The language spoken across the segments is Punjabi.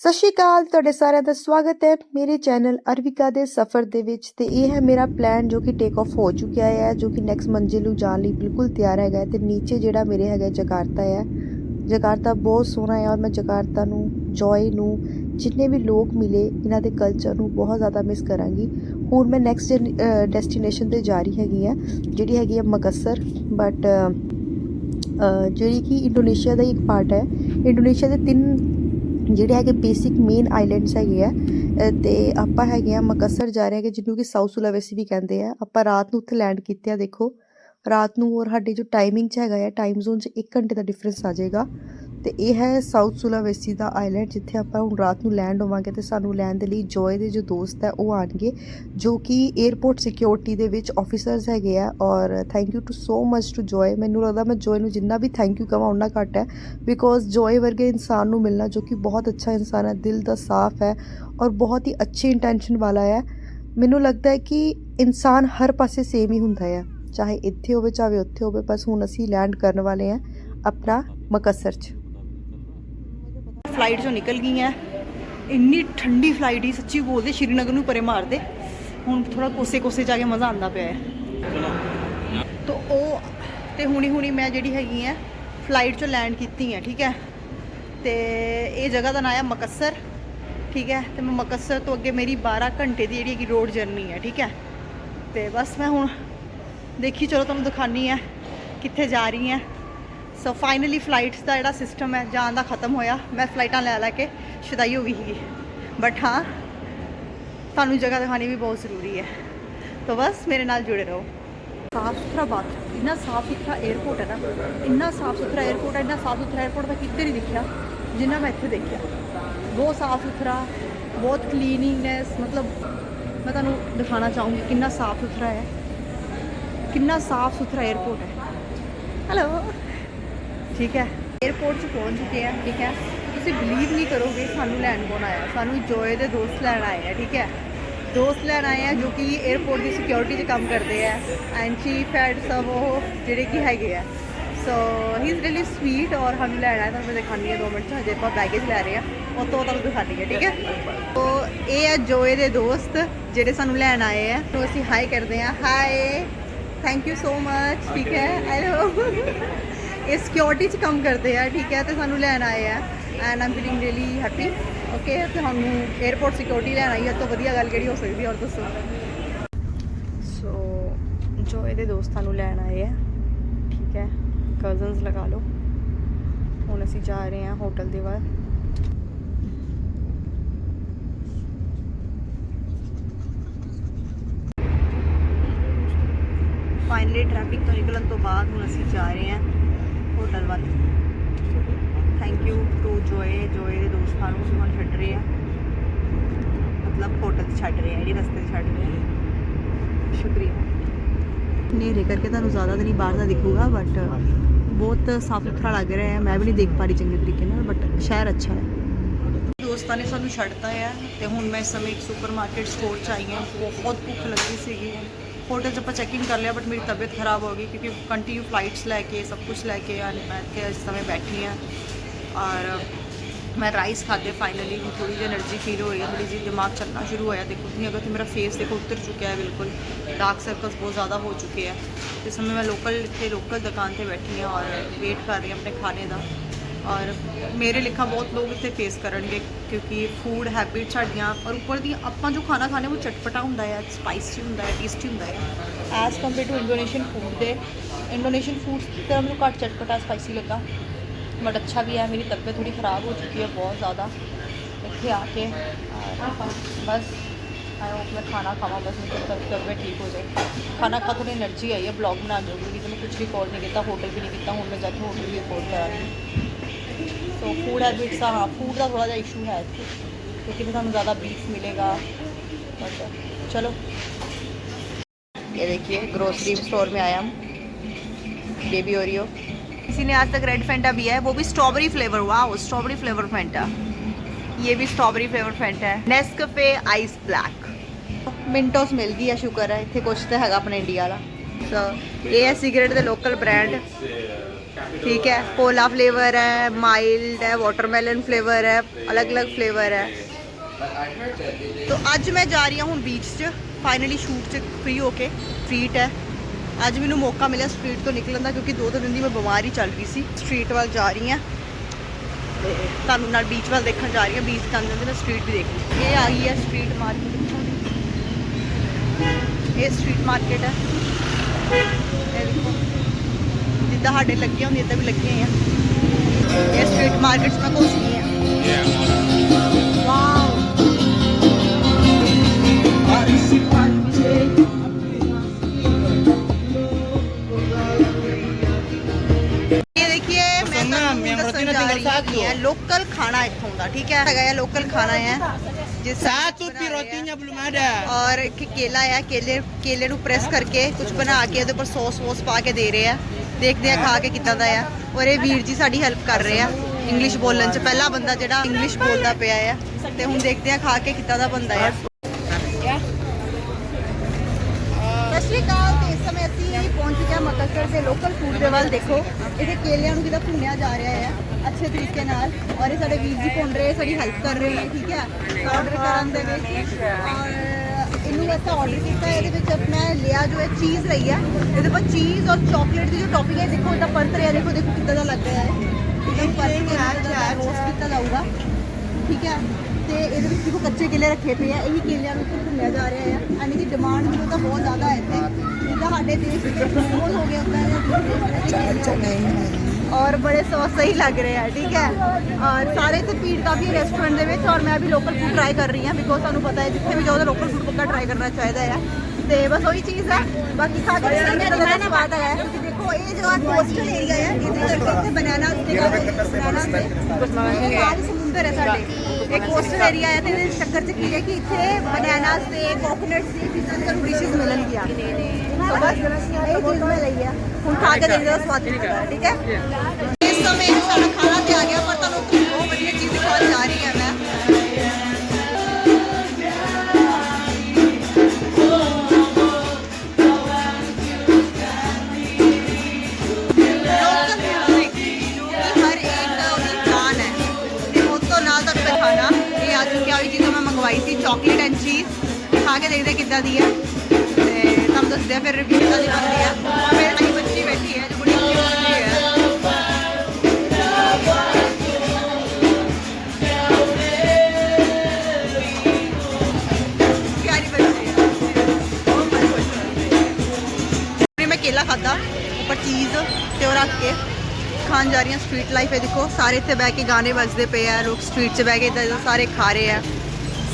ਸਤਿ ਸ਼੍ਰੀ ਅਕਾਲ, ਤੁਹਾਡੇ ਸਾਰਿਆਂ ਦਾ ਸਵਾਗਤ ਹੈ ਮੇਰੇ ਚੈਨਲ ਅਰਵਿਕਾ ਦੇ ਸਫ਼ਰ ਦੇ ਵਿੱਚ ਤੇ ਇਹ ਹੈ ਮੇਰਾ ਪਲਾਨ ਜੋ ਕਿ ਟੇਕ ਆਫ ਹੋ ਚੁੱਕਿਆ ਹੈ, ਜੋ ਕਿ ਨੈਕਸਟ ਮੰਜ਼ਿਲ ਨੂੰ ਜਾਣ ਲਈ ਬਿਲਕੁਲ ਤਿਆਰ ਹੈਗਾ ਹੈ ਤੇ ਨੀਚੇ ਜਿਹੜਾ ਮੇਰੇ ਹੈਗਾ ਜਕਾਰਤਾ ਹੈ। ਜਕਾਰਤਾ ਬਹੁਤ ਸੋਹਣਾ ਹੈ ਔਰ ਮੈਂ ਜਕਾਰਤਾ ਨੂੰ ਜੋਏ ਨੂੰ, ਜਿੰਨੇ ਵੀ ਲੋਕ ਮਿਲੇ ਇਹਨਾਂ ਦੇ ਕਲਚਰ ਨੂੰ ਬਹੁਤ ਜ਼ਿਆਦਾ ਮਿਸ ਕਰਾਂਗੀ। ਹੁਣ ਮੈਂ ਨੈਕਸਟ ਡੈਸਟੀਨੇਸ਼ਨ ਤੇ ਜਾ ਰਹੀ ਹੈਗੀ ਆ ਜਿਹੜੀ ਹੈਗੀ ਹੈ ਮਕਸਰ ਬਟ ਜਿਹੜੀ ਕਿ ਇੰਡੋਨੇਸ਼ੀਆ ਦਾ ਹੀ ਇੱਕ ਪਾਰਟ ਹੈ। ਇੰਡੋਨੇਸ਼ੀਆ ਦੇ ਤਿੰਨ ਜਿਹੜੇ ਹੈਗੇ ਬੇਸਿਕ ਮੇਨ ਆਈਲੈਂਡਸ ਹੈਗੇ ਆ ਅ, ਤੇ ਆਪਾਂ ਹੈਗੇ ਆ ਮਕਸਰ ਜਾ ਰਹੇ ਹੈਗੇ ਜਿਹਨੂੰ ਕਿ ਸਾਊਥ ਸੁਲਾਵੇਸੀ ਵੀ ਕਹਿੰਦੇ ਆ। ਆਪਾਂ ਰਾਤ ਨੂੰ ਉੱਥੇ ਲੈਂਡ ਕੀਤੇ ਆ ਦੇਖੋ। ਰਾਤ ਨੂੰ ਹੋਰ ਸਾਡੇ ਜੋ ਟਾਈਮਿੰਗ ਚ ਹੈਗਾ ਆ ਟਾਈਮ ਜ਼ੋਨ ਚ 1 ਘੰਟੇ ਦਾ ਡਿਫਰੈਂਸ ਆ ਜਾਏਗਾ। ਤੇ ਇਹ ਹੈ ਸਾਊਥ ਸੁਲਾਵੇਸੀ ਦਾ ਆਈਲੈਂਡ ਜਿੱਥੇ ਆਪਾਂ ਹੁਣ ਰਾਤ ਨੂੰ ਲੈਂਡ ਹੋਵਾਂਗੇ ਤੇ ਸਾਨੂੰ ਲੈਣ ਦੇ ਲਈ ਜੋਏ ਦੇ ਜੋ ਦੋਸਤ ਹੈ, ਉਹ ਆਣਗੇ ਜੋ ਕਿ 에어ਪੋਰਟ ਸਿਕਿਉਰਿਟੀ ਦੇ ਵਿੱਚ ਆਫੀਸਰਸ ਹੈਗੇ ਆ ਔਰ thank you to so much to Joy ਮੈਨੂੰ ਲੱਗਦਾ ਮੈਂ ਜੋਏ ਨੂੰ ਜਿੰਨਾ ਵੀ ਥੈਂਕ ਯੂ ਕਹਾਂ ਉਹਨਾਂ ਘੱਟ ਹੈ ਬਿਕੋਜ਼ ਜੋਏ ਵਰਗੇ ਇਨਸਾਨ ਨੂੰ ਮਿਲਣਾ ਜੋ ਕਿ ਬਹੁਤ ਅੱਛਾ ਇਨਸਾਨ ਹੈ, ਦਿਲ ਦਾ ਸਾਫ਼ ਹੈ ਔਰ ਬਹੁਤ ਹੀ ਅੱਛੀ ਇੰਟੈਂਸ਼ਨ ਵਾਲਾ ਹੈ। ਮੈਨੂੰ ਲੱਗਦਾ ਹੈ ਕਿ ਇਨਸਾਨ ਹਰ ਪਾਸੇ ਸੇਮ ਹੀ ਹੁੰਦਾ ਹੈ, ਚਾਹੇ ਇੱਥੇ ਹੋਵੇ, ਚਾਹੇ ਉੱਥੇ ਹੋਵੇ, ਬਸ ਹੁਣ ਅਸੀਂ ਲੈਂਡ ਕਰਨ ਵਾਲੇ ਹਾਂ ਆਪਣਾ ਮਕਸਰ 'ਚ। ਫਲਾਈਟ ਚੋਂ ਨਿਕਲ ਗਈ ਆ ਇੰਨੀ ਠੰਡੀ ਫਲਾਈਟ ਹੀ ਸੱਚੀ ਬੋਲਦੇ ਸ਼੍ਰੀਨਗਰ ਨੂੰ ਪਰੇ ਮਾਰਦੇ। ਹੁਣ ਥੋੜਾ ਕੋਸੇ ਕੋਸੇ ਜਾ ਕੇ ਮਜ਼ਾ ਆਂਦਾ ਪਿਆ ਹੈ। ਤਾਂ ਉਹ, ਤੇ ਹੁਣੀ ਹੁਣੀ ਮੈਂ ਜਿਹੜੀ ਹੈਗੀ ਆ ਫਲਾਈਟ ਚੋਂ ਲੈਂਡ ਕੀਤੀ ਆ ਠੀਕ ਹੈ। ਤੇ ਇਹ ਜਗ੍ਹਾ ਦਾ ਨਾਮ ਹੈ ਮਕਸਰ ਠੀਕ ਹੈ। ਤੇ ਮੈਂ ਮਕਸਰ ਤੋਂ ਅੱਗੇ ਮੇਰੀ 12 ਘੰਟੇ ਦੀ ਜਿਹੜੀ ਹੈਗੀ ਰੋਡ ਜਰਨੀ ਹੈ, ਠੀਕ ਹੈ। ਤੇ ਬਸ ਮੈਂ ਹੁਣ ਦੇਖੀ, ਚਲੋ ਤੁਹਾਨੂੰ ਦਿਖਾਨੀ ਹੈ ਕਿੱਥੇ ਜਾ ਰਹੀ ਹੈ। ਸੋ ਫਾਈਨਲੀ ਫਲਾਈਟਸ ਦਾ ਜਿਹੜਾ ਸਿਸਟਮ ਹੈ, ਜਾਣ ਦਾ ਖਤਮ ਹੋਇਆ। ਮੈਂ ਫਲਾਈਟਾਂ ਲੈ ਲੈ ਕੇ ਸ਼ੁਦਾਈ ਹੋ ਗਈ ਸੀ ਬਟ ਹਾਂ, ਤੁਹਾਨੂੰ ਜਗ੍ਹਾ ਦਿਖਾਣੀ ਵੀ ਬਹੁਤ ਜ਼ਰੂਰੀ ਹੈ। ਤਾਂ ਬਸ, ਮੇਰੇ ਨਾਲ ਜੁੜੇ ਰਹੋ। ਸਾਫ਼ ਸੁਥਰਾ ਬਾਤ ਇੰਨਾ ਸਾਫ਼ ਸੁਥਰਾ 에어ਪੋਰਟ ਹੈ ਨਾ। ਇੰਨਾ ਸਾਫ਼ ਸੁਥਰਾ 에어ਪੋਰਟ ਹੈ, ਇੰਨਾ ਸਾਫ਼ ਸੁਥਰਾ 에어ਪੋਰਟ ਮੈਂ ਕਿਤੇ ਨਹੀਂ ਦੇਖਿਆ, ਜਿੰਨਾ ਮੈਂ ਇੱਥੇ ਦੇਖਿਆ। ਬਹੁਤ ਸਾਫ਼ ਸੁਥਰਾ, ਬਹੁਤ ਕਲੀਨਿੰਗਨੈਸ ਮਤਲਬ ਮੈਂ ਤੁਹਾਨੂੰ ਦਿਖਾਣਾ ਚਾਹੂੰਗੀ ਕਿੰਨਾ ਸਾਫ਼ ਸੁਥਰਾ ਹੈ। ਕਿੰਨਾ ਸਾਫ਼ ਸੁਥਰਾ 에어ਪੋਰਟ ਹੈ। ਹੈਲੋ ਠੀਕ ਹੈ? 에어ਪੋਰਟ 'ਚ ਪਹੁੰਚ ਚੁੱਕੇ ਆ ਠੀਕ ਹੈ? ਤੁਸੀਂ ਬਲੀਵ ਨਹੀਂ ਕਰੋਗੇ, ਸਾਨੂੰ ਲੈਣ ਕੋਣ ਆਇਆ? ਸਾਨੂੰ ਜੋਏ ਦੇ ਦੋਸਤ ਲੈਣ ਆਏ ਆ, ਠੀਕ ਹੈ? ਦੋਸਤ ਲੈਣ ਆਏ ਆ ਜੋ ਕਿ 에어ਪੋਰਟ ਦੀ ਸਿਕਿਉਰਿਟੀ 'ਚ ਕੰਮ ਕਰਦੇ ਆ। ਐਂਡ ਚੀਫ ਐਡ ਸਭ ਉਹ ਜਿਹੜੇ ਕਿ ਹੈਗੇ ਆ। So he is really sweet ਔਰ ਹਮ ਲੈਣ ਹੈ ਤੁਹਾਨੂੰ ਦਿਖਾਣੀ ਹੈ 2 ਮਿੰਟ ਚ, ਹਜੇ ਆਪਾਂ ਬੈਗੇਜ ਲੈ ਰਹੇ ਆ ਉਹ ਤੋਂ ਤੁਹਾਨੂੰ ਦਿਖਾਣੀ ਹੈ, ਠੀਕ ਹੈ? ਸੋ ਇਹ ਆ ਜੋਏ ਦੇ ਦੋਸਤ, ਜਿਹੜੇ ਸਾਨੂੰ ਲੈਣ ਆਏ ਆ। ਸੋ ਅਸੀਂ ਹਾਈ ਕਰਦੇ ਆ hi thank you so much ਠੀਕ ਹੈ? ਆਈ ਇਹ ਸਿਕਿਉਰਿਟੀ 'ਚ ਕੰਮ ਕਰਦੇ ਆ ਠੀਕ ਹੈ ਤੇ ਸਾਨੂੰ ਲੈਣ ਆਏ ਆ। And I'm feeling really happy okay ਤੇ ਸਾਨੂੰ 에어ਪੋਰਟ ਸਿਕਿਉਰਿਟੀ ਲੈਣ ਆਈ ਹੈ ਤੋਂ ਵਧੀਆ ਗੱਲ ਕਿਹੜੀ ਹੋ ਸਕਦੀ ਹੈ ਔਰ ਦੱਸੋ? ਸੋ ਜੋ ਇਹਦੇ ਦੋਸਤਾਂ ਨੂੰ ਲੈਣ ਆਏ ਆ ਠੀਕ ਹੈ ਕਜ਼ਨਸ ਲਗਾ ਲਓ। ਹੁਣ ਅਸੀਂ ਜਾ ਰਹੇ ਹਾਂ ਹੋਟਲ ਦੇ ਵੱਲ ਫਾਈਨਲੀ ਟ੍ਰੈਫਿਕ ਤੋਂ ਨਿਕਲਣ ਤੋਂ ਬਾਅਦ ਹੁਣ ਅਸੀਂ ਜਾ ਰਹੇ ਹਾਂ। ਹੋਟਲ ਵੱਲ। Thank you to Joy Joy ਦੇ ਦੋਸਤਾਂ ਨੂੰ ਸਾਨੂੰ ਛੱਡ ਰਹੇ ਆ। ਮਤਲਬ ਹੋਟਲ 'ਚ ਛੱਡ ਰਹੇ ਆ, ਜਿਹੜੀ ਰਸਤੇ 'ਚ ਛੱਡ ਰਹੇ ਆ। ਸ਼ੁਕਰੀਆ। ਨੇਰੇ ਕਰਕੇ ਤੁਹਾਨੂੰ ਜ਼ਿਆਦਾ ਤਾਂ ਨਹੀਂ ਬਾਹਰ ਦਾ ਦਿਖੂਗਾ ਬਟ ਬਹੁਤ ਸਾਫ਼ ਸੁਥਰਾ ਲੱਗ ਰਿਹਾ ਹੈ। ਮੈਂ ਵੀ ਨਹੀਂ ਦੇਖ ਪਾ ਰਹੀ ਚੰਗੇ ਤਰੀਕੇ ਨਾਲ ਬਟ ਸ਼ਹਿਰ ਅੱਛਾ ਹੈ। ਦੋਸਤਾਂ ਨੇ ਸਾਨੂੰ ਛੱਡਤਾ ਹੈ ਤੇ ਹੁਣ ਮੈਂ ਇਸ ਸਮੇਂ ਇੱਕ ਸੁਪਰਮਾਰਕਟ ਸਟੋਰ 'ਚ ਆਈ ਹਾਂ। ਬਹੁਤ ਭੁੱਖ ਲੱਗੀ ਸੀਗੀ। होटल जब चेक इन कर लिया बट मेरी तबीयत ख़राब हो गई क्योंकि कंटिन्यू फ़्लाइट्स लैके, सब कुछ लैके यानी मैं के इस समय बैठी हैं। और मैं राइस खाते फाइनली थोड़ी जी एनर्जी फील हो रही है, थोड़ी जी दिमाग चलना शुरू होया देखो नहीं अगर तो मेरा फेस देखो, उतर चुका है बिल्कुल। डार्क सर्कल्स बहुत ज़्यादा हो चुके हैं। इस समय मैं लोकल थे लोकल दुकान पर बैठी हैं और वेट कर रही हूँ अपने खाने का। ਔਰ ਮੇਰੇ ਲਿਖਾ ਬਹੁਤ ਲੋਕ ਇੱਥੇ ਫੇਸ ਕਰਨਗੇ ਕਿਉਂਕਿ ਫੂਡ ਹੈਬਿਟ ਸਾਡੀਆਂ ਔਰ ਉੱਪਰ ਦੀ ਆਪਾਂ ਜੋ ਖਾਣਾ ਖਾਣੇ ਉਹ ਚਟਪਟਾ ਹੁੰਦਾ ਹੈ ਸਪਾਈਸੀ ਹੁੰਦਾ ਹੈ ਟੇਸਟੀ ਹੁੰਦਾ ਹੈ। As compare to Indonesian food ਦੇ ਇੰਡੋਨੇਸ਼ੀਅਨ ਫੂਡ ਤੇ ਮੈਨੂੰ ਘੱਟ ਚਟਪਟਾ ਸਪਾਈਸੀ ਲੱਗਾ। ਬਟ ਅੱਛਾ ਵੀ ਹੈ, ਮੇਰੀ ਤਬੀਅਤ ਥੋੜੀ ਖਰਾਬ ਹੋ ਚੁੱਕੀ ਹੈ ਬਹੁਤ ਜ਼ਿਆਦਾ। ਇੱਥੇ ਆ ਕੇ ਬਸ ਆਈ ਹੋਪ ਮੈਂ ਖਾਣਾ ਖਾਵਾਂ, ਬਸ ਮੈਨੂੰ ਤੱਕ ਤਬੀਅਤ ਠੀਕ ਹੋ ਜਾਏ। ਖਾਣਾ ਖਾ ਥੋੜੀ એનર્ਜੀ ਆਈ ਹੈ ਬਲੌਗ ਬਣਾ ਜਾਊਗੀ ਕਿ ਮੈਂ ਕੁਝ ਰਿਕਾਰਡ ਨਹੀਂ ਕੀਤਾ ਹੋਟਲ ਵੀ ਨਹੀਂ ਕੀਤਾ, ਹੁਣ ਮੈਂ ਜਾ ਕੇ ਹੋਟਲ ਵੀ ਰਿਕਾਰਡ ਕਰਾਂਗੀ। ਸੋ ਫੂਡ ਹੈਬਿਟਸ ਦਾ ਹਾਂ ਫੂਡ ਦਾ ਥੋੜਾ ਜਿਹਾ ਇਸ਼ੂ ਹੈ ਇੱਥੇ ਕਿਉਂਕਿ ਫਿਰ ਤੁਹਾਨੂੰ ਜ਼ਿਆਦਾ ਬੀਫ ਮਿਲੇਗਾ बट चलो ये देखिए ग्रोसरी स्टोर में आया हम बेबी ओरियो किसी ने आज तक रेड फेंटा भी है वो भी स्ट्रॉबेरी फ्लेवर हुआ स्ट्रॉबेरी फ्लेवर फेंटा ये भी स्ट्रॉबेरी फ्लेवर फेंटा है नेस्कफे आइस ब्लैक ਮਿੰਟੋਸ ਮਿਲ ਗਈ ਆ ਸ਼ੁਕਰ ਹੈ ਇੱਥੇ ਕੁਛ ਤਾਂ ਹੈਗਾ ਆਪਣੇ ਇੰਡੀਆ ਵਾਲਾ ਸੋ ਇਹ ਹੈ ਸਿਗਰਟ ਦੇ ਲੋਕਲ ਬ੍ਰਾਂਡ ठीक है कोला फ्लेवर है माइल्ड है वाटरमेलन फ्लेवर है अलग अलग फ्लेवर है तो ਅੱਜ ਮੈਂ ਜਾ ਰਹੀ ਹਾਂ ਹੁਣ ਬੀਚ 'ਚ ਫਾਈਨਲੀ ਸ਼ੂਟ 'ਚ ਫ੍ਰੀ ਹੋ ਕੇ ਸਟਰੀਟ ਹੈ ਅੱਜ ਮੈਨੂੰ ਮੌਕਾ ਮਿਲਿਆ ਸਟਰੀਟ ਤੋਂ ਨਿਕਲਣ ਦਾ ਕਿਉਂਕਿ ਦੋ ਤਿੰਨ ਦਿਨ ਦੀ ਮੈਂ ਬਿਮਾਰ ਹੀ ਚੱਲ ਰਹੀ ਸੀ ਸਟਰੀਟ ਵੱਲ ਜਾ ਰਹੀ ਹਾਂ ਤੇ ਤੁਹਾਨੂੰ ਨਾਲ ਬੀਚ ਵੱਲ ਦੇਖਣ ਜਾ ਰਹੀ ਹਾਂ ਬੀਚ ਜਾਂਦੇ ਜਾਂਦੇ ਮੈਂ ਸਟਰੀਟ ਵੀ ਦੇਖ ਲਈ ਇਹ ਆ ਗਈ ਹੈ ਸਟਰੀਟ ਮਾਰਕੀਟ ਇੱਥੋਂ ਦੀ ਇਹ ਸਟਰੀਟ ਮਾਰਕੀਟ ਹੈ ਇਹ ਦੇਖੋ ਜਿੱਦਾਂ ਸਾਡੇ ਲੱਗੇ ਹੁੰਦੇ ਇਦਾਂ ਵੀ ਲੱਗੇ ਆ। ਇਹ ਸਟਰੀਟ ਮਾਰਕੀਟ 'ਚ ਮੈਂ ਘੁੰਮੀ ਆ। ਵਾਓ ਇਹ ਦੇਖੀਏ ਮੈਂ Perdona, ਤੁਹਾਨੂੰ mi amor, ਦੱਸਣ tiene ਜਾ que ਰਹੀ saco. ਹਾਂ ਲੋਕਲ ਖਾਣਾ ਇੱਥੋਂ ਦਾ ਠੀਕ ਲੋਕਲ ਖਾਣਾ ਬਣਾ ਰਹੇ ਆ। ਕੇਲਾ ਦੇਖਦੇ ਆ, ਖਾ ਕੇ ਕਿੱਦਾਂ ਦਾ ਆ। ਔਰ ਇਹ ਵੀਰ ਜੀ ਸਾਡੀ ਹੈਲਪ ਕਰ ਰਹੇ ਆ ਇੰਗਲਿਸ਼ ਬੋਲਣ ਚ। ਪਹਿਲਾ ਬੰਦਾ ਜਿਹੜਾ ਇੰਗਲਿਸ਼ ਬੋਲਦਾ ਪਿਆ ਆ, ਤੇ ਹੁਣ ਦੇਖਦੇ ਆ ਖਾ ਕੇ ਕਿੱਦਾਂ ਦਾ ਬੰਦਾ ਆ। ਸਤਿ ਸ਼੍ਰੀ ਅਕਾਲ, ਤੇ ਇਸ ਸਮੇਂ ਅਸੀਂ ਪਹੁੰਚ ਚੁੱਕੇ ਮਕਸਰ ਦੇ ਲੋਕਲ ਫੂਡ ਦੇ ਵੱਲ। ਦੇਖੋ ਇਹਦੇ ਕੇਲਿਆਂ ਨੂੰ ਕਿਦਾਂ ਭੁੰਨਿਆ ਜਾ ਰਿਹਾ ਹੈ ਅੱਛੇ ਤਰੀਕੇ ਨਾਲ। ਔਰ ਇਹ ਸਾਡੇ ਵੀਰ ਜੀ ਭੁੰਨ ਰਹੇ, ਸਾਡੀ ਹੈਲਪ ਕਰ ਰਹੇ ਨੇ ਠੀਕ ਹੈ। ਆਰਡਰ ਕਰਨ ਦੇ ਵਿੱਚ। ਔਰ ਇਹਨੂੰ ਅਸੀਂ ਆਰਡਰ ਕੀਤਾ ਹੈ, ਇਹਦੇ ਵਿੱਚ ਮੈਂ ਲਿਆ ਜੋ ਹੈ ਚੀਜ਼ ਲਈ ਹੈ ਇਹਦੇ ਪਰ ਚੀਜ਼ ਔਰ ਚਾਕਲੇਟ ਦੀ ਜੋ ਟੌਪਿੰਗ ਹੈ ਦੇਖੋ ਇਹਦਾ ਪਰਤ ਰਿਹਾ ਦੇਖੋ ਦੇਖੋ ਕਿੱਦਾਂ ਦਾ ਲੱਗ ਰਿਹਾ ਹੈ। ਇਹ ਪਰਤ ਰਿਹਾ ਰੋਸਟ ਕੀਤਾ ਜਾਊਗਾ। ਠੀਕ ਹੈ ਤੇ ਇਹਦੇ ਵਿੱਚ ਦੇਖੋ ਕੱਚੇ ਕੇਲੇ ਰੱਖੇ ਪਏ ਆ ਇਹੀ ਕੇਲਿਆਂ ਨੂੰ ਭੁੰਨਿਆ ਜਾ ਰਿਹਾ ਹੈ। ਐਨੀ ਦੀ ਡਿਮਾਂਡ ਵੀ ਤਾਂ ਬਹੁਤ ਜ਼ਿਆਦਾ ਹੈ ਇੱਥੇ। ਜਿੱਦਾਂ ਸਾਡੇ ਦੇਸ਼ ਵਿੱਚ ਬਹੁਤ ਹੋ ਗਿਆ ਹੁੰਦਾ ਔਰ ਬੜੇ ਸੌ ਸਹੀ ਲੱਗ ਰਹੇ ਆ ਠੀਕ ਹੈ? ਔਰ ਸਾਰੇ ਇੱਥੇ ਭੀੜ ਕਾਫੀ ਰੈਸਟੋਰੈਂਟ ਦੇ ਵਿੱਚ ਔਰ ਮੈਂ ਵੀ ਲੋਕਲ ਫੂਡ ਟਰਾਈ ਕਰ ਰਹੀ ਹਾਂ ਬਿਕੋਜ਼ ਤੁਹਾਨੂੰ ਪਤਾ ਹੈ ਜਿੱਥੇ ਵੀ ਜਾਓ ਤਾਂ ਲੋਕਲ ਫੂਡ ਪੱਕਾ ਟਰਾਈ ਕਰਨਾ ਚਾਹੀਦਾ ਹੈ। ਤੇ ਬਸ ਉਹੀ ਚੀਜ਼ ਹੈ ਬਾਕੀ ਖਾ ਕੇ ਦੱਸਾਂਗੇ ਤਾਂ ਦਾ ਸਵਾਦ ਆਇਆ ਹੈ। ਤੁਸੀਂ ਦੇਖੋ ਇਹ ਜਗ੍ਹਾ ਕੋਸਟਲ ਏਰੀਆ ਹੈ ਇਹਦੇ ਕਰਕੇ ਇੱਥੇ ਬਨਾਨਾ ਤੇ ਬਨਾਨਾ ਤੇ ਨਾਲ ਹੈ ਸਾਡੇ। ਇਹ ਕੋਸਟਲ ਏਰੀਆ ਹੈ ਤੇ ਇਹਦੇ ਚੱਕਰ ਚ ਕੀ ਹੈ ਕਿ ਇੱਥੇ ਬਨਾਨਾਸ ਤੇ ਕੋਕੋਨਟ ਦੀ ਚੀਜ਼ਾਂ ਤੁਹਾਨੂੰ ਡਿਸ਼ਸ ਮਿਲਣਗੀਆਂ ਬਸ, ਇਹ ਚੀਜ਼ ਮੈਂ ਲਈ ਆ। ਹੁਣ ਖਾ ਕੇ ਦੇਖਦੇ ਹਾਂ ਸਵਾਦ ਕਿਵੇਂ ਠੀਕ ਹੈ? ਇਸ ਸਮੇਂ ਸਾਡਾ ਰੱਖ ਕੇ ਖਾਣ ਜਾ ਰਹੀ ਹਾਂ ਸਟਰੀਟ ਲਾਈਫ ਹੈ ਦੇਖੋ ਸਾਰੇ ਇੱਥੇ ਬਹਿ ਕੇ ਗਾਣੇ ਵੱਜਦੇ ਪਏ ਆ ਲੋਕ ਸਟਰੀਟ 'ਚ ਬਹਿ ਕੇ ਇੱਦਾਂ ਸਾਰੇ ਖਾ ਰਹੇ ਆ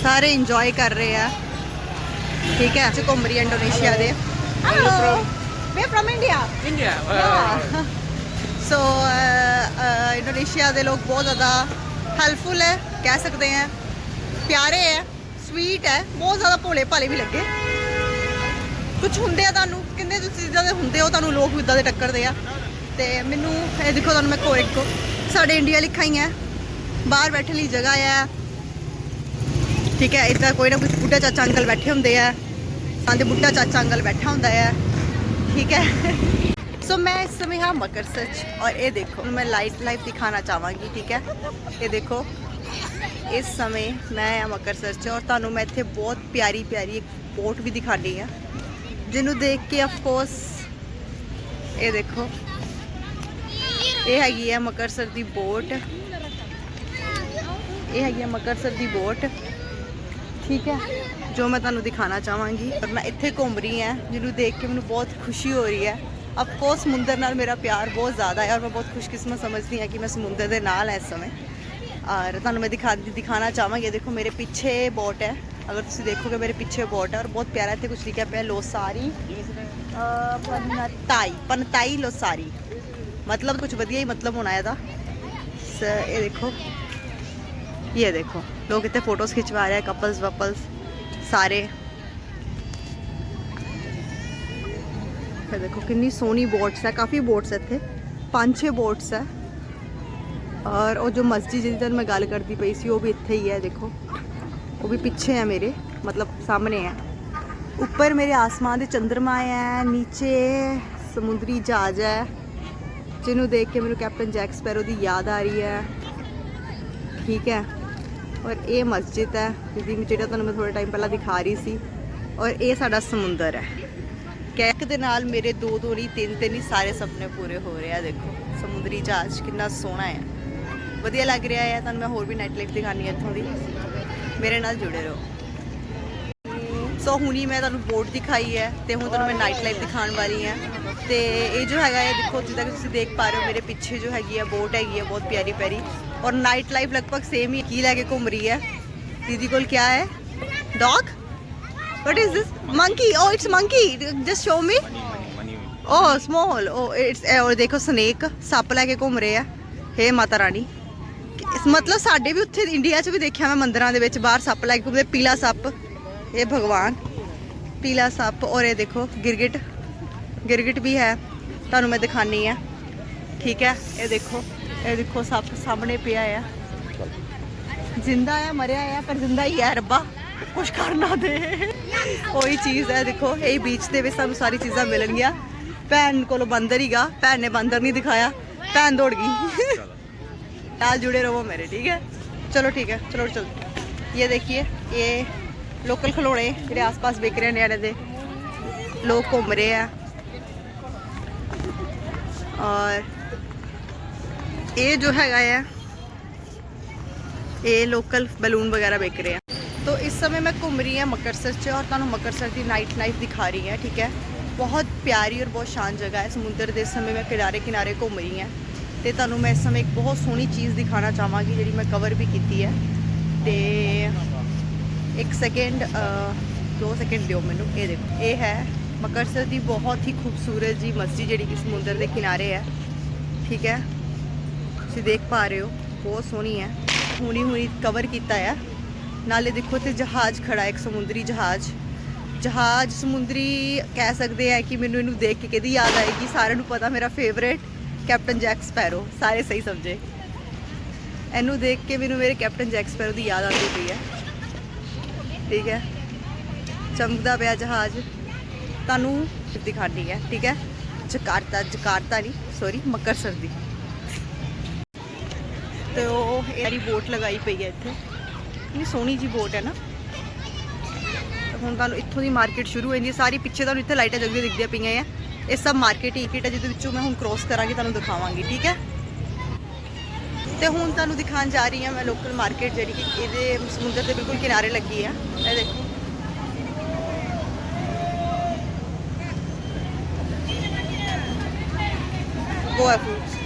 ਸਾਰੇ ਇੰਜੋਏ ਕਰ ਰਹੇ ਆ। ਠੀਕ ਹੈ ਅਸੀਂ ਘੁੰਮ ਰਹੀ ਇੰਡੋਨੇਸ਼ੀਆ ਦੇ। Hello we from India India. So Indonesia ਦੇ ਲੋਕ ਬਹੁਤ ਜ਼ਿਆਦਾ ਹੈਲਪਫੁਲ ਹੈ ਕਹਿ ਸਕਦੇ ਆ ਪਿਆਰੇ ਹੈ ਸਵੀਟ ਹੈ ਬਹੁਤ ਜ਼ਿਆਦਾ ਭੋਲੇ ਭਾਲੇ ਵੀ ਲੱਗੇ। ਕੁਝ ਹੁੰਦੇ ਆ ਤੁਹਾਨੂੰ ਕਿੰਨੇ ਤੁਸੀਂ ਜਿੱਦਾਂ ਦੇ ਹੁੰਦੇ ਹੋ ਤੁਹਾਨੂੰ ਲੋਕ ਵੀ ਇਦਾਂ ਦੇ ਟੱਕਰਦੇ ਆ। ਤੇ ਮੈਨੂੰ, ਇਹ ਦੇਖੋ ਤੁਹਾਨੂੰ ਮੈਂ ਕੋਲ ਇੱਕੋ ਸਾਡੇ ਇੰਡੀਆ ਲਿਖਾ ਹੀ। ਹੈ ਬਾਹਰ ਬੈਠਣ ਲਈ ਜਗ੍ਹਾ ਆ ਠੀਕ ਹੈ ਇੱਦਾਂ ਕੋਈ ਨਾ ਕੁਝ ਬੁੱਢਾ ਚਾਚਾ ਅੰਕਲ ਬੈਠੇ ਹੁੰਦੇ ਆ। ਸਾਂਦੇ ਬੁੱਢਾ ਚਾਚਾ ਅੰਕਲ ਬੈਠਾ ਹੁੰਦਾ ਆ। ਠੀਕ ਹੈ। ਸੋ ਮੈਂ ਇਸ ਸਮੇਂ ਹਾਂ ਮਕਰ ਸੱਚ। ਔਰ ਇਹ ਦੇਖੋ ਮੈਂ ਲਾਈਟ ਲਾਈਫ ਦਿਖਾਣਾ ਚਾਹਾਂਗੀ, ਠੀਕ ਹੈ। ਇਹ ਦੇਖੋ, ਇਸ ਸਮੇਂ ਮੈਂ ਆ ਮਕਰ ਸਰ 'ਚ ਔਰ ਤੁਹਾਨੂੰ ਮੈਂ ਇੱਥੇ ਬਹੁਤ ਪਿਆਰੀ ਪਿਆਰੀ ਇੱਕ ਬੋਟ ਵੀ ਦਿਖਾਣੀ ਆ ਜਿਹਨੂੰ ਦੇਖ ਕੇ ਆਫ ਕੋਰਸ ਇਹ ਦੇਖੋ ਇਹ ਹੈਗੀ ਹੈ ਮਕਰਸਰ ਦੀ ਬੋਟ। ਇਹ ਹੈਗੀ ਹੈ ਮਕਰਸਰ ਦੀ ਬੋਟ। ਠੀਕ ਹੈ ਜੋ ਮੈਂ ਤੁਹਾਨੂੰ ਦਿਖਾਣਾ ਚਾਹਾਂਗੀ। ਔਰ ਮੈਂ ਇੱਥੇ ਘੁੰਮ ਰਹੀ ਹਾਂ ਜਿਹਨੂੰ ਦੇਖ ਕੇ ਮੈਨੂੰ ਬਹੁਤ ਖੁਸ਼ੀ ਹੋ ਰਹੀ ਹੈ। ਆਫ ਕੋਰਸ ਸਮੁੰਦਰ ਨਾਲ ਮੇਰਾ ਪਿਆਰ ਬਹੁਤ ਜ਼ਿਆਦਾ ਹੈ ਔਰ ਮੈਂ ਬਹੁਤ ਖੁਸ਼ਕਿਸਮਤ ਸਮਝਦੀ ਹਾਂ ਕਿ ਮੈਂ ਸਮੁੰਦਰ ਦੇ ਨਾਲ ਹਾਂ ਇਸ ਸਮੇਂ। ਔਰ ਤੁਹਾਨੂੰ ਮੈਂ ਦਿਖਾ ਦਿਖਾਣਾ ਚਾਹਾਂਗੀ। ਦੇਖੋ ਮੇਰੇ ਪਿੱਛੇ ਬੋਟ ਹੈ। ਅਗਰ ਤੁਸੀਂ ਦੇਖੋਗੇ ਮੇਰੇ ਪਿੱਛੇ ਬੋਟ ਹੈ ਔਰ ਬਹੁਤ ਪਿਆਰਾ ਇੱਥੇ ਕੁਝ ਲਿਖਿਆ ਪਿਆ ਲੋਸਾਰੀ। ਅ, ਪਨਤਾਈ ਪਨਤਾਈ ਲੋਸਾਰੀ। ਮਤਲਬ ਕੁਝ ਵਧੀਆ ਹੀ ਮਤਲਬ ਹੋਣਾ ਇਹਦਾ ਸ- ਇਹ ਦੇਖੋ ਇਹ ਦੇਖੋ ਲੋਕ ਇੱਥੇ ਫੋਟੋਜ਼ ਖਿਚਵਾ ਰਹੇ ਆ ਕਪਲਸ ਵਪਲਸ ਸਾਰੇ ਇਹ ਦੇਖੋ ਕਿੰਨੀ ਸੋਹਣੀ ਬੋਟਸ ਹੈ ਕਾਫੀ ਬੋਟਸ ਇੱਥੇ ਪੰਜ ਛੇ ਬੋਟਸ ਹੈ ਔਰ ਉਹ ਜੋ ਮਸਜਿਦ ਜਿਹਦੀ ਤੁਹਾਨੂੰ ਮੈਂ ਗੱਲ ਕਰਦੀ ਪਈ ਸੀ ਉਹ ਵੀ ਇੱਥੇ ਹੀ ਹੈ ਦੇਖੋ ਉਹ ਵੀ ਪਿੱਛੇ ਹੈ ਮੇਰੇ ਮਤਲਬ ਸਾਹਮਣੇ ਹੈ ਉੱਪਰ ਮੇਰੇ ਆਸਮਾਨ ਦੇ ਚੰਦਰਮਾ ਹੈ ਨੀਚੇ ਸਮੁੰਦਰੀ ਜਹਾਜ਼ ਹੈ ਜਿਹਨੂੰ ਦੇਖ ਕੇ ਮੈਨੂੰ ਕੈਪਟਨ ਜੈਕ ਸਪੈਰੋ ਦੀ ਯਾਦ ਆ ਰਹੀ ਹੈ। ਠੀਕ ਹੈ। ਔਰ ਇਹ ਮਸਜਿਦ ਹੈ ਜਿਹਦੀ ਜਿਹੜਾ ਤੁਹਾਨੂੰ ਮੈਂ ਥੋੜੇ ਟਾਈਮ ਪਹਿਲਾਂ ਦਿਖਾ ਰਹੀ ਸੀ। ਔਰ ਇਹ ਸਾਡਾ ਸਮੁੰਦਰ ਹੈ। ਕੈਕ ਦੇ ਨਾਲ ਮੇਰੇ ਦੋ ਦੋ ਨਹੀਂ ਤਿੰਨ ਤਿੰਨ ਹੀ ਸਾਰੇ ਸੁਪਨੇ ਪੂਰੇ ਹੋ ਰਹੇ ਆ, ਦੇਖੋ। ਸਮੁੰਦਰੀ ਜਹਾਜ਼ ਕਿੰਨਾ ਸੋਹਣਾ ਹੈ। ਵਧੀਆ ਲੱਗ ਰਿਹਾ ਹੈ। ਤੁਹਾਨੂੰ ਮੈਂ ਹੋਰ ਵੀ ਨਾਈਟ ਲਾਈਫ ਦਿਖਾਣੀ ਇੱਥੋਂ ਦੀ। ਮੇਰੇ ਨਾਲ ਜੁੜੇ ਰਹੋ। ਸੋ ਹੁਣੀ ਮੈਂ ਤੁਹਾਨੂੰ ਬੋਟ ਦਿਖਾਈ ਹੈ ਤੇ ਹੁਣ ਤੁਹਾਨੂੰ ਮੈਂ ਨਾਈਟ ਲਾਈਫ ਦਿਖਾਉਣ ਵਾਲੀ ਹਾਂ ਤੇ ਇਹ ਜੋ ਹੈਗਾ ਹੈ ਦੇਖੋ ਜਿੱਦਾਂ ਕਿ ਤੁਸੀਂ ਦੇਖ ਪਾ ਰਹੇ ਹੋ ਮੇਰੇ ਪਿੱਛੇ ਜੋ ਹੈਗੀ ਹੈ ਬੋਟ ਹੈਗੀ ਹੈ ਬਹੁਤ ਪਿਆਰੀ ਪਿਆਰੀ ਔਰ ਨਾਈਟ ਲਾਈਫ ਲਗਭਗ ਸੇਮ ਹੀ ਕੀ ਲੈ ਕੇ ਘੁੰਮ ਰਹੀ ਹੈ ਦੀਦੀ ਕੋਲ ਕੀ ਹੈ dog What is this? Monkey. Oh, it's monkey. Just show me. Oh, small. Oh, it's ਔਰ ਦੇਖੋ ਸਨੇਕ ਸੱਪ ਲੈ ਕੇ ਘੁੰਮ ਰਹੇ ਆ ਹੇ ਮਾਤਾ ਰਾਣੀ ਮਤਲਬ ਸਾਡੇ ਵੀ ਉੱਥੇ ਇੰਡੀਆ 'ਚ ਵੀ ਦੇਖਿਆ ਮੈਂ ਮੰਦਿਰਾਂ ਦੇ ਵਿੱਚ ਬਾਹਰ ਸੱਪ ਲੈ ਕੇ ਘੁੰਮਦੇ ਪੀਲਾ ਸੱਪ ਇਹ ਭਗਵਾਨ ਪੀਲਾ ਸੱਪ ਔਰ ਇਹ ਦੇਖੋ ਗਿਰਗਿਟ ਗਿਰਗਿਟ ਵੀ ਹੈ ਤੁਹਾਨੂੰ ਮੈਂ ਦਿਖਾਨੀ ਆ ਠੀਕ ਹੈ ਇਹ ਦੇਖੋ ਇਹ ਦੇਖੋ ਸੱਪ ਸਾਹਮਣੇ ਪਿਆ ਆ ਜਿੰਦਾ ਆ ਮਰਿਆ ਆ ਪਰ ਜਿੰਦਾ ਹੀ ਹੈ ਰੱਬਾ ਕੁਛ ਕਰ ਨਾ ਦੇ ਉਹੀ ਚੀਜ਼ ਹੈ ਦੇਖੋ ਇਹ ਬੀਚ ਦੇ ਵਿੱਚ ਸਾਨੂੰ ਸਾਰੀ ਚੀਜ਼ਾਂ ਮਿਲਣਗੀਆਂ ਭੈਣ ਕੋਲੋਂ ਬੰਦਰ ਹੀਗਾ ਭੈਣ ਨੇ ਬੰਦਰ ਨਹੀਂ ਦਿਖਾਇਆ ਭੈਣ ਦੌੜ ਗਈ ਨਾਲ जुड़े रहो मेरे ठीक है चलो ठीक है चलो चल ये देखिए ये ਲੋਕਲ ਖਲੋਣੇ ਜਿਹੜੇ ਆਸ-ਪਾਸ ਵਿਕ ਰਹੇ ਨੇ ਇਹਨਾਂ ਦੇ। ਲੋਕ ਘੁੰਮ ਰਹੇ ਆ। ਔਰ ਇਹ ਜੋ ਹੈਗਾ ਆ, ਇਹ ਲੋਕਲ ਬਲੂਨ ਵਗੈਰਾ ਵਿਕ ਰਹੇ ਆ। ਤੋ ਇਸ ਸਮੇਂ ਮੈਂ ਘੁੰਮ ਰਹੀ ਹਾਂ ਮਕਰਸਰ 'ਚ ਔਰ ਤੁਹਾਨੂੰ ਮਕਰਸਰ ਦੀ ਨਾਈਟ ਲਾਈਫ ਦਿਖਾ ਰਹੀ ਹਾਂ, ਠੀਕ ਹੈ? ਬਹੁਤ ਪਿਆਰੀ ਔਰ ਬਹੁਤ ਸ਼ਾਂਤ ਜਗ੍ਹਾ ਹੈ। ਸਮੁੰਦਰ ਦੇ ਸਮੇਂ ਮੈਂ ਕਿਨਾਰੇ ਕਿਨਾਰੇ ਘੁੰਮ ਰਹੀ ਹਾਂ। ਤੇ ਤੁਹਾਨੂੰ ਮੈਂ ਇਸ ਸਮੇਂ ਇੱਕ ਬਹੁਤ ਸੋਹਣੀ ਚੀਜ਼ ਦਿਖਾਣਾ ਚਾਹਾਂਗੀ ਜਿਹੜੀ ਮੈਂ ਕਵਰ ਵੀ ਕੀਤੀ ਹੈ। ਤੇ ਇੱਕ ਸੈਕਿੰਡ ਦੋ ਸੈਕਿੰਡ ਦਿਓ ਮੈਨੂੰ। ਇਹ ਦੇਖੋ, ਇਹ ਹੈ ਮਕਰਸਰ ਦੀ ਬਹੁਤ ਹੀ ਖੂਬਸੂਰਤ ਜੀ ਮਸਜਿਦ ਜਿਹੜੀ ਕਿ ਸਮੁੰਦਰ ਦੇ ਕਿਨਾਰੇ ਹੈ। ਠੀਕ ਹੈ? ਤੁਸੀਂ ਦੇਖ ਪਾ ਰਹੇ ਹੋ, ਬਹੁਤ ਸੋਹਣੀ ਹੈ। ਹੁਣੀ ਹੁਣੀ ਕਵਰ ਕੀਤਾ ਹੈ। ਨਾਲੇ ਦੇਖੋ ਤੇ ਜਹਾਜ਼ ਖੜਾ ਇੱਕ ਸਮੁੰਦਰੀ ਜਹਾਜ਼। ਜਹਾਜ਼ ਸਮੁੰਦਰੀ ਕਹਿ ਸਕਦੇ ਆ ਕਿ ਮੈਨੂੰ ਇਹਨੂੰ ਦੇਖ ਕੇ ਕਿਹਦੀ ਯਾਦ ਆਏਗੀ? ਸਾਰਿਆਂ ਨੂੰ ਪਤਾ ਮੇਰਾ ਫੇਵਰੇਟ ਕੈਪਟਨ ਜੈਕ ਸਪੈਰੋ। ਸਾਰੇ ਸਹੀ ਸਮਝੇ। ਇਹਨੂੰ ਦੇਖ ਕੇ ਮੈਨੂੰ ਮੇਰੇ ਕੈਪਟਨ ਜੈਕ ਸਪੈਰੋ ਦੀ ਯਾਦ ਆਉਂਦੀ ਪਈ ਹੈ। ਠੀਕ ਹੈ? ਚਮਕਦਾ ਪਿਆ ਜਹਾਜ਼। ਤੁਹਾਨੂੰ ਦਿਖਾਣੀ ਹੈ, ਠੀਕ ਹੈ? ਜਕਾਰਤਾ ਜਕਾਰਤਾ ਨਹੀਂ ਸੌਰੀ ਮਕਰਸਰ ਦੀ। ਤੇ ਉਹ ਇਹ ਵਾਲੀ ਬੋਟ ਲਗਾਈ ਪਈ ਹੈ ਇੱਥੇ। ਕਿੰਨੀ ਸੋਹਣੀ ਜੀ ਬੋਟ ਹੈ ਨਾ। ਹੁਣ ਤੁਹਾਨੂੰ ਇੱਥੋਂ ਦੀ ਮਾਰਕੀਟ ਸ਼ੁਰੂ ਹੋ ਜਾਂਦੀ ਹੈ। ਸਾਰੀ ਪਿੱਛੇ ਤੁਹਾਨੂੰ ਇੱਥੇ ਲਾਈਟਾਂ ਜਗਦੀਆਂ ਦਿਖਦੀਆਂ ਪਈਆਂ ਆ। ਇਹ ਸਭ ਮਾਰਕੀਟ ਹੀ ਹੈ ਜਿਹਦੇ ਵਿੱਚੋਂ ਮੈਂ ਹੁਣ ਕ੍ਰੋਸ ਕਰਾਂਗੀ, ਤੁਹਾਨੂੰ ਦਿਖਾਵਾਂਗੀ, ਠੀਕ ਹੈ? ਤੇ ਹੁਣ ਤੁਹਾਨੂੰ ਦਿਖਾਉਣ ਜਾ ਰਹੀ ਹਾਂ ਮੈਂ ਲੋਕਲ ਮਾਰਕੀਟ ਜਿਹੜੀ ਕਿ ਇਹਦੇ ਸਮੁੰਦਰ ਦੇ ਬਿਲਕੁਲ ਕਿਨਾਰੇ ਲੱਗੀ ਆ। ਇਹ ਦੇਖੋ। ਗੋਆ ਫੂਡਸ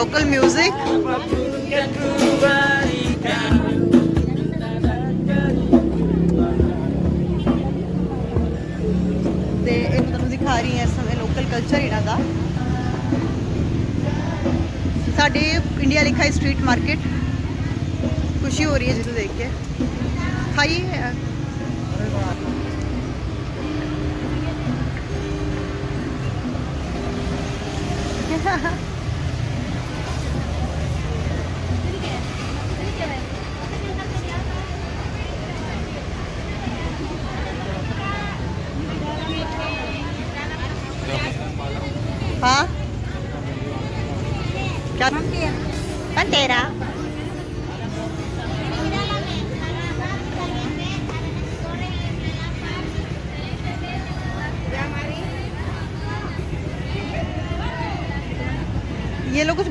ਲੋਕਲ 뮤직 ਤੇ ਇਹ ਮੈਂ ਤੁਹਾਨੂੰ ਦਿਖਾ ਰਹੀ ਹਾਂ ਇਸ ਸਮੇਂ ਲੋਕਲ ਕਲਚਰ ਇਹਨਾਂ ਦਾ ਸਾਡੇ ਇੰਡੀਆ ਲਿਖਾ ਹੈ ਸਟਰੀਟ ਮਾਰਕੀਟ ਖੁਸ਼ੀ ਹੋ ਰਹੀ ਹੈ ਜਦੋਂ ਦੇਖ ਕੇ ਖਾਈਏ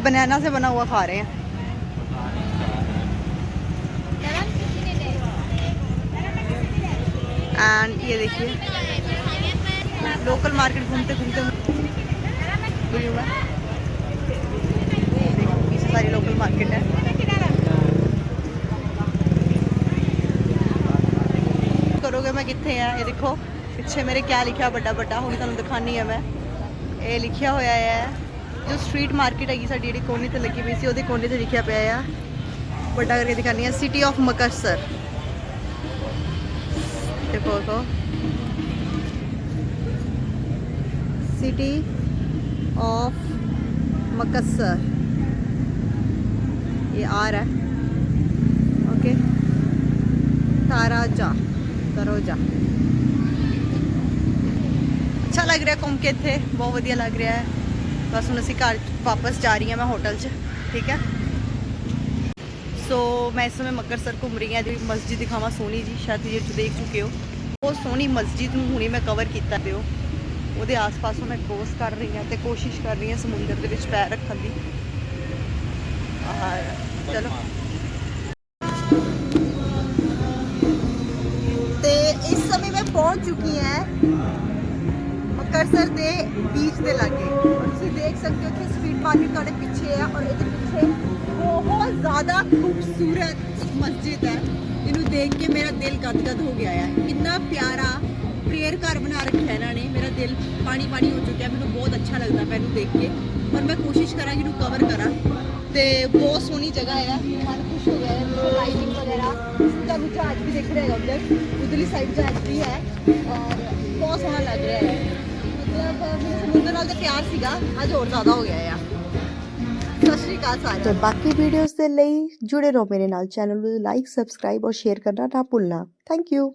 बनाना से बना हुआ खा रहे हैं। एंड ये देखिए लोकल मार्केट घूमते घूमते सारी लोकल मार्केट है। करोगे मैं कितने हैं? ये देखो, पिछे मेरे क्या लिखा बड़ा बड़ा हूँ तुम तो दिखानी है मैं। ये लिखा होया है। ਜੋ ਸਟਰੀਟ ਮਾਰਕੀਟ ਹੈਗੀ ਸਾਡੀ ਜਿਹੜੀ ਕੋਨੇ ਤੇ ਲੱਗੀ ਪਈ ਸੀ ਉਹਦੇ ਕੋਨੇ ਤੇ ਲਿਖਿਆ ਪਿਆ ਆ ਵੱਡਾ ਕਰਕੇ ਦਿਖਾਣੀ ਹੈ ਸਿਟੀ ਆਫ ਮਕਰਸਰ ਦੇਖੋ ਦੇਖੋ ਸਿਟੀ ਆਫ ਮਕਸਰ ये आ रहा है ओके ਤਾਰਾਜਾ ਤਰੋਜਾ ਅੱਛਾ ਲੱਗ ਰਿਹਾ ਘੁੰਮ ਕੇ ਇੱਥੇ ਬਹੁਤ ਵਧੀਆ ਲੱਗ ਰਿਹਾ ਹੈ ਬਸ ਹੁਣ ਅਸੀਂ ਘਰ ਵਾਪਸ ਜਾ ਰਹੀ ਹਾਂ ਮੈਂ ਹੋਟਲ 'ਚ, ਠੀਕ ਹੈ? ਸੋ ਮੈਂ ਇਸ ਸਮੇਂ ਮੱਕਰਸਰ ਘੁੰਮ ਰਹੀ ਹਾਂ ਜਿਹੜੀ ਮਸਜਿਦ ਦਿਖਾਵਾਂ ਸੋਹਣੀ ਜੀ ਸ਼ਾਇਦ ਤੁਸੀਂ ਇਹ 'ਚ ਦੇਖ ਚੁੱਕੇ ਹੋ। ਬਹੁਤ ਸੋਹਣੀ ਮਸਜਿਦ ਨੂੰ ਹੁਣੇ ਮੈਂ ਕਵਰ ਕੀਤਾ ਪਿਓ ਉਹਦੇ ਆਸ-ਪਾਸੋਂ ਮੈਂ ਕ੍ਰੋਸ ਕਰ ਰਹੀ ਹਾਂ ਤੇ ਕੋਸ਼ਿਸ਼ ਕਰ ਰਹੀ ਹਾਂ ਸਮੁੰਦਰ ਦੇ ਵਿੱਚ ਪੈਰ ਰੱਖਣ ਦੀ। ਆਹ, ਚਲੋ। ਤੇ ਇਸ ਸਮੇਂ ਮੈਂ ਪਹੁੰਚ ਚੁੱਕੀ ਹਾਂ ਮਕਰਸਰ ਦੇ ਬੀਚ ਦੇ ਲਾਗੇ। ਦੇਖ ਸਕਦੇ ਹੋ ਕਿ ਸਟਰੀਟ ਮਾਰਕੀਟ ਤੁਹਾਡੇ ਪਿੱਛੇ ਹੈ ਔਰ ਇਹਦੇ ਪਿੱਛੇ ਬਹੁਤ ਜ਼ਿਆਦਾ ਖੂਬਸੂਰਤ ਮਸਜਿਦ ਹੈ। ਇਹਨੂੰ ਦੇਖ ਕੇ ਮੇਰਾ ਦਿਲ ਗਦਗਦ ਹੋ ਗਿਆ ਹੈ ਕਿੰਨਾ ਪਿਆਰਾ ਪ੍ਰੇਅਰ ਘਰ ਬਣਾ ਰੱਖਿਆ ਇਹਨਾਂ ਨੇ। ਮੇਰਾ ਦਿਲ ਪਾਣੀ ਪਾਣੀ ਹੋ ਚੁੱਕਿਆ। ਮੈਨੂੰ ਬਹੁਤ ਅੱਛਾ ਲੱਗਦਾ ਪਿਆ ਇਹਨੂੰ ਦੇਖ ਕੇ। ਪਰ ਮੈਂ ਕੋਸ਼ਿਸ਼ ਕਰਾਂਗੀ ਇਹਨੂੰ ਕਵਰ ਕਰਾਂ। ਤੇ ਬਹੁਤ ਸੋਹਣੀ ਜਗ੍ਹਾ ਹੈ। ਮਨ ਖੁਸ਼ ਹੋ ਗਿਆ ਹੈ। ਲਾਈਟਿੰਗ ਵਗੈਰਾ ਤੁਹਾਨੂੰ ਜਹਾਜ਼ ਵੀ ਦਿਖ ਰਿਹਾ ਹੈ ਉਧਰ। ਉਧਰਲੀ ਸਾਈਡ ਜਹਾਜ਼ ਵੀ ਹੈ। ਔਰ ਬਹੁਤ ਸੋਹਣਾ ਲੱਗ ਰਿਹਾ ਹੈ। ਮਤਲਬ ਮੈਨੂੰ ਸਮੁੰਦਰ ਨਾਲ ਤੇ ਪਿਆਰ ਸੀਗਾ ਅੱਜ ਹੋਰ ਜ਼ਿਆਦਾ ਹੋ ਗਿਆ ਹੈ ਸਤਿ ਸ਼੍ਰੀ ਅਕਾਲ ਤੇ ਸਾਰਿਆਂ ਨੂੰ। ਬਾਕੀ ਵੀਡੀਓਜ਼ ਦੇ ਲਈ ਜੁੜੇ ਰਹੋ ਮੇਰੇ ਨਾਲ ਚੈਨਲ ਨੂੰ ਲਾਈਕ ਸਬਸਕ੍ਰਾਈਬ ਔਰ ਸ਼ੇਅਰ ਕਰਨਾ ਨਾ ਭੁੱਲਣਾ। Thank you